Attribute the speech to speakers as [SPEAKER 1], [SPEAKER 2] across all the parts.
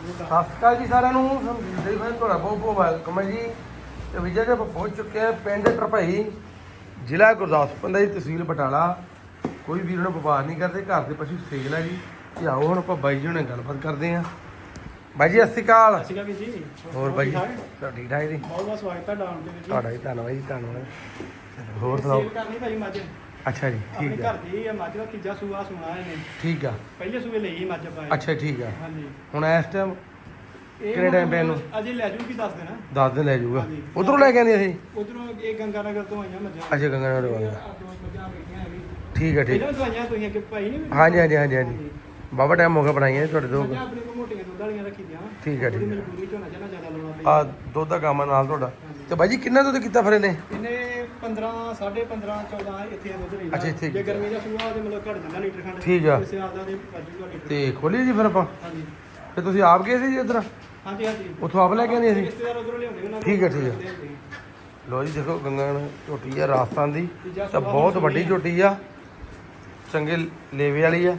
[SPEAKER 1] ਸਤਿ ਸ਼੍ਰੀ ਅਕਾਲ ਜੀ ਸਾਰਿਆਂ ਨੂੰ। ਸੰਦੀਪ ਫੈਨ ਤੁਹਾਡਾ ਬਹੁਤ ਬਹੁਤ ਵੈਲਕਮ ਹੈ ਜੀ। ਤੇ ਵਿਜੇ ਆਪਾਂ ਪਹੁੰਚ ਚੁੱਕੇ ਹਾਂ ਪਿੰਡ ਟਰਪਈ ਜ਼ਿਲ੍ਹਾ ਗੁਰਦਾਸਪੁਰ ਦਾ ਜੀ ਤਹਿਸੀਲ ਬਟਾਲਾ। ਕੋਈ ਵੀਰ ਨੂੰ ਵਪਾਰ ਨਹੀਂ ਕਰਦੇ ਘਰ ਦੇ ਪਸ਼ੂ ਸੇਲ ਹੈ ਜੀ। ਤੇ ਆਓ ਹੁਣ ਆਪਾਂ ਬਾਈ ਜੀ ਹੁਣੇ ਗੱਲਬਾਤ ਕਰਦੇ ਹਾਂ। ਬਾਈ ਜੀ ਸਤਿ ਸ਼੍ਰੀ ਅਕਾਲ।
[SPEAKER 2] ਸਤਿ ਸ਼੍ਰੀ ਅਕਾਲ ਜੀ।
[SPEAKER 1] ਹੋਰ ਬਾਈ ਜੀ
[SPEAKER 2] ਠੀਕ ਠਾਕ?
[SPEAKER 1] ਠੀਕ ਜੀ?
[SPEAKER 2] ਬਹੁਤ ਬਹੁਤ ਸਵਾਗਤ ਹੈ ਡਾਊਨ ਦੇ ਵਿੱਚ।
[SPEAKER 1] ਤੁਹਾਡਾ ਜੀ ਧੰਨਵਾਦ ਜੀ ਧੰਨਵਾਦ। ਹੋਰ ਸੁਣਾਓ?
[SPEAKER 2] ਸੇਲ ਕਰਨੀ ਭਾਈ ਮੱਝ?
[SPEAKER 1] ਅੱਛਾ ਜੀ
[SPEAKER 2] ਆਪਣੇ
[SPEAKER 1] ਠੀਕ
[SPEAKER 2] ਘਰ
[SPEAKER 1] ਆ
[SPEAKER 2] ਦੀ ਹੈ ਮੱਝ ਦਾ ਤੀਜਾ ਸੂਆ ਸੁਣਾ ਇਹਨੇ।
[SPEAKER 1] ਠੀਕ ਆ।
[SPEAKER 2] ਪਹਿਲੇ ਸੂਏ ਲਈ ਸੀ ਮੱਝ ਪਾਏ
[SPEAKER 1] ਅੱਛਾ ਠੀਕ ਆ।
[SPEAKER 2] ਹਾਂਜੀ।
[SPEAKER 1] ਹੁਣ ਇਸ ਟਾਈਮ
[SPEAKER 2] ਇਹ
[SPEAKER 1] ਕਿਹੜੇ time ਪੈ ਨੂੰ?
[SPEAKER 2] ਅਜੇ ਲੈ ਜੂਗੀ ਦੱਸ ਦੇਣਾ।
[SPEAKER 1] ਦੱਸ ਦਿਨ ਲੈ ਜਾਊਗਾ
[SPEAKER 2] ਹਾਂਜੀ।
[SPEAKER 1] ਉਧਰੋਂ ਲੈ ਕੇ ਆਂਦੇ ਅਸੀਂ?
[SPEAKER 2] ਉਧਰੋਂ ਇਹ ਗੰਗਾ ਨਗਰ ਤੋਂ ਆਈਆਂ ਮੱਝਾਂ।
[SPEAKER 1] ਅੱਛਾ ਗੰਗਾ ਨਗਰ ਤੋਂ ਆਈਆਂ।
[SPEAKER 2] ਆਹ ਦੋ ਮੱਝਾਂ ਵੇਖੀਆਂ ਹੈਗੀ
[SPEAKER 1] ਠੀਕ ਆ ਠੀਕ।
[SPEAKER 2] ਪਹਿਲਾਂ ਤੋਂ ਆਈਆਂ ਤੁਸੀਂ ਅੱਗੇ ਭਾਈ ਨਹੀਂ
[SPEAKER 1] ਹਾਂਜੀ ਹਾਂਜੀ ਹਾਂਜੀ ਹਾਂਜੀ। ਬਾਬਾ ਟਾਈਮ ਹੋ ਗਿਆ ਬਣਾਈਆਂ ਜੀ ਤੁਹਾਡੇ ਦੋ
[SPEAKER 2] ਮੱਝਾਂ ਆਪਣੇ ਕੋਲ ਮੋਟੀਆਂ ਦੁੱਧ ਵਾਲੀਆਂ ਰੱਖੀ ਦੀਆਂ
[SPEAKER 1] ਠੀਕ ਹੈ, ਠੀਕ ਹੈ।
[SPEAKER 2] ਮਜਬੂਰੀ ਝੋਨਾ ਝਾਨਾ ਜ਼ਿਆਦਾ ਲਾਉਣਾ
[SPEAKER 1] ਆ ਦੁੱਧ ਦਾ ਕੰਮ ਆ ਨਾਲ ਤੁਹਾਡਾ। ਤੇ ਬਾਈ ਜੀ ਕਿੰਨਾ ਦੁੱਧ ਕੀਤਾ ਫਿਰ ਇਹਨੇ?
[SPEAKER 2] ਇਹਨੇ 15 15.5 14 ਇੱਥੇ ਦੁੱਧ ਰਹਿੰਦਾ
[SPEAKER 1] ਅੱਛਾ, ਇੱਥੇ
[SPEAKER 2] ਜੇ ਗਰਮੀ ਦਾ ਸੂਆ ਤੇ ਮਤਲਬ ਘਟ ਜਾਂਦਾ ਲੀਟਰ ਖੰਡ
[SPEAKER 1] ਠੀਕ ਆ।
[SPEAKER 2] ਇਸੇ ਆਦਾ ਦੇ ਵਾਜੂਗਾ ਲੀਟਰ
[SPEAKER 1] ਤੇ ਖੋਲੀ ਜੀ ਫਿਰ ਆਪਾਂ?
[SPEAKER 2] ਹਾਂਜੀ।
[SPEAKER 1] ਤੇ ਤੁਸੀਂ ਆਪ ਗਏ ਸੀ ਜੀ ਉਧਰ?
[SPEAKER 2] ਹਾਂਜੀ ਹਾਂਜੀ।
[SPEAKER 1] ਉੱਥੋਂ ਆਪ ਲੈ ਕੇ ਆਂਦੇ ਸੀ?
[SPEAKER 2] ਰਿਸ਼ਤੇਦਾਰ ਉਧਰੋਂ ਲਿਆਉਂਦੇ ਉਹਨਾਂ
[SPEAKER 1] ਠੀਕ ਹੈ, ਠੀਕ ਹੈ। ਲੋ ਜੀ ਦੇਖੋ ਗੰਗਾ ਨਗਰ ਝੋਟੀ ਆ ਰਾਜਸਥਾਨ ਦੀ। ਤਾਂ ਬਹੁਤ ਵੱਡੀ ਝੋਟੀ ਆ। ਚੰਗੇ ਲੇਵੇ ਵਾਲੀ ਆ।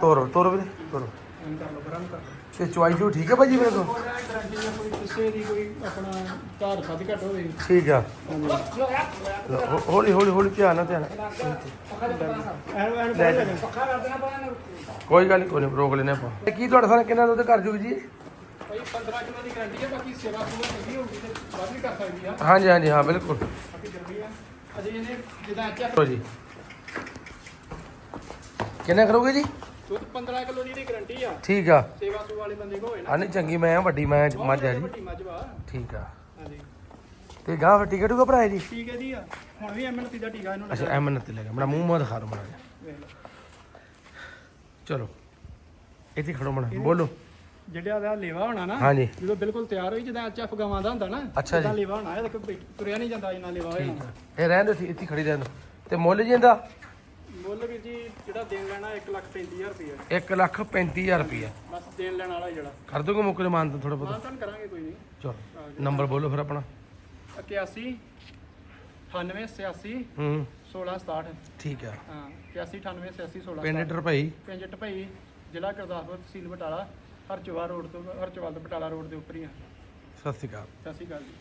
[SPEAKER 1] ਤੋਰ ਤੋਰ ਵੀਰੇ ਤੋਰ।
[SPEAKER 2] ਕਰ ਲਓ ਬਰਾਂ ਕਰ ਲਓ।
[SPEAKER 1] ਤੇ ਚੁਆਈ ਚੂ ਠੀਕ ਹੈ ਭਾਜੀ ਮੇਰੇ ਕੋਲ
[SPEAKER 2] ਕੋਈ ਕਿਸੇ ਦੀ ਕੋਈ ਆਪਣਾ ਧਾਰ ਵੱਧ ਘੱਟ ਹੋਵੇ
[SPEAKER 1] ਠੀਕ ਆ। ਲਓ, ਹੌ- ਹੌਲੀ ਹੌਲੀ ਹੌਲੀ ਧਿਆਨ ਨਾਲ ਧਿਆਨ ਨਾਲ।
[SPEAKER 2] ਐਨ ਐਨ
[SPEAKER 1] ਲੈ
[SPEAKER 2] ਲੈ
[SPEAKER 1] ਕੋਈ ਗੱਲ ਨਹੀਂ ਕੋਈ ਨਹੀਂ ਰੋਕ ਲੈਨੇ ਆਪਾਂ। ਤੇ ਕੀ ਤੁਹਾਡੇ ਸਾਰਾ ਕਿੰਨਾ ਦੁੱਧ ਕਰ ਜੂਗੀ ਜੀ?
[SPEAKER 2] ਭਾਈ 15 ਕਿਲੋ ਦੀ ਗਰੰਟੀ ਹੈ ਬਾਕੀ ਸੇਵਾ ਪੂਰਾ ਚੰਗੀ ਹੋਊਗੀ ਤੇ ਵੱਧ ਵੀ ਕਰ ਸਕਦੀ ਆ
[SPEAKER 1] ਹਾਂਜੀ ਹਾਂਜੀ ਹਾਂ ਬਿਲਕੁਲ।
[SPEAKER 2] ਬਾਕੀ ਗਰਮੀ ਆ ਅਜੇ ਇਹਨੇ ਜਿੱਦਾਂ ਅੱਛਾ
[SPEAKER 1] ਚਲੋ ਜੀ। ਕਿੰਨਾ ਕਰੋਗੇ ਜੀ?
[SPEAKER 2] ਦੁੱਧ 15 ਕਿਲੋ ਦੀ ਇਹਦੀ ਗਰੰਟੀ ਆ।
[SPEAKER 1] ਠੀਕ ਆ।
[SPEAKER 2] ਸੇਵਾ ਸੂ ਵਾਲੇ ਬੰਦੇ ਕੋ ਹੋਏ ਨਾ।
[SPEAKER 1] ਆ ਨਹੀਂ ਚੰਗੀ ਮੈਂ ਵੱਡੀ ਮੈਂ ਮੱਝ ਆ ਜੀ।
[SPEAKER 2] ਵੱਡੀ ਮੱਝ ਵਾ।
[SPEAKER 1] ਠੀਕ ਆ।
[SPEAKER 2] ਹਾਂਜੀ।
[SPEAKER 1] ਤੇ ਗਾਂ ਫਿਰ ਟਿਕਟ ਹੋਗਾ ਭਰਾ ਜੀ?
[SPEAKER 2] ਠੀਕ ਹੈ ਜੀ ਆ। ਹੁਣ ਵੀ ਐਮਐਨ ਤੀਜਾ ਟੀਕਾ ਇਹਨੂੰ
[SPEAKER 1] ਅੱਛਾ
[SPEAKER 2] ਲੱਗਾ
[SPEAKER 1] ਐਮਨ ਤੇ ਲੈ ਗਿਆ। ਮੇਰਾ ਮੂੰਹ ਮਾ ਦਿਖਾ ਦੋ ਮੜਾ
[SPEAKER 2] ਵੇਖ ਲਓ।
[SPEAKER 1] ਚਲੋ। ਇੱਥੇ ਖੜੋ ਮੜਾ ਬੋਲੋ।
[SPEAKER 2] ਜਿਹੜਾ ਦਾ ਲੇਵਾ ਹੋਣਾ ਨਾ
[SPEAKER 1] ਹਾਂਜੀ।
[SPEAKER 2] ਜਦੋਂ ਬਿਲਕੁਲ ਤਿਆਰ ਹੋਈ ਜਿੱਦਾਂ ਐਚਐਫ ਗਵਾਂ ਦਾ ਹੁੰਦਾ ਨਾ
[SPEAKER 1] ਅੱਛਾ ਜੀ।
[SPEAKER 2] ਜਿੱਦਾਂ ਲੇਵਾ ਹੋਣਾ ਇਹ ਤਾਂ ਕੋਈ ਤੁਰਿਆ ਨਹੀਂ ਜਾਂਦਾ ਇੰਨਾ ਲੇਵਾ ਹੋਇਆ।
[SPEAKER 1] ਇਹ ਰਹਿਣ ਦੋ ਇੱਥੇ ਖੜੀ ਰਹਿਣ। ਤੇ ਮੁੱਲ ਜੀ ਇਹਦਾ?
[SPEAKER 2] ਮੁੱਲ ਵੀਰ ਜੀ ਜਿਹੜਾ ਦੇਣ ਲੈਣਾ 135000 ਰੁਪਏ
[SPEAKER 1] 1 ਲੱਖ 35000 ਰੁਪਇਆ
[SPEAKER 2] ਬਸ ਦੇਣ ਲੈਣ ਵਾਲਾ ਜਿਹੜਾ।
[SPEAKER 1] ਕਰ ਦੋਗੇ ਮੁੱਕ ਦੇ ਮਾਨ ਥੋੜਾ
[SPEAKER 2] ਹਾਂ
[SPEAKER 1] ਬਹੁਤਾ
[SPEAKER 2] ਤੁਹਾਨੂੰ ਕਰਾਂਗੇ ਕੋਈ ਨਹੀਂ।
[SPEAKER 1] ਚਲੋ ਨੰਬਰ ਬੋਲੋ ਫਿਰ ਆਪਣਾ।
[SPEAKER 2] 81 98 86
[SPEAKER 1] ਹੂੰ।
[SPEAKER 2] 16 67
[SPEAKER 1] ਠੀਕ ਆ।
[SPEAKER 2] ਹਾਂ 81 98 86 16
[SPEAKER 1] ਪਿੰਡ ਟਰਪਈ
[SPEAKER 2] ਪਿੰਡ ਢਪਈ ਜ਼ਿਲ੍ਹਾ ਗੁਰਦਾਸਪੁਰ ਤਹਿਸੀਲ ਬਟਾਲਾ ਹਰਚੋਵਾ ਰੋਡ ਤੋਂ ਹਰਚੋਵਾਲ ਤੋਂ ਬਟਾਲਾ ਰੋਡ ਦੇ ਉੱਪਰ ਹੀ ਆ।
[SPEAKER 1] ਸਤਿ ਸ਼੍ਰੀ ਅਕਾਲ।
[SPEAKER 2] ਸਤਿ ਸ਼੍ਰੀ ਅਕਾਲ ਜੀ।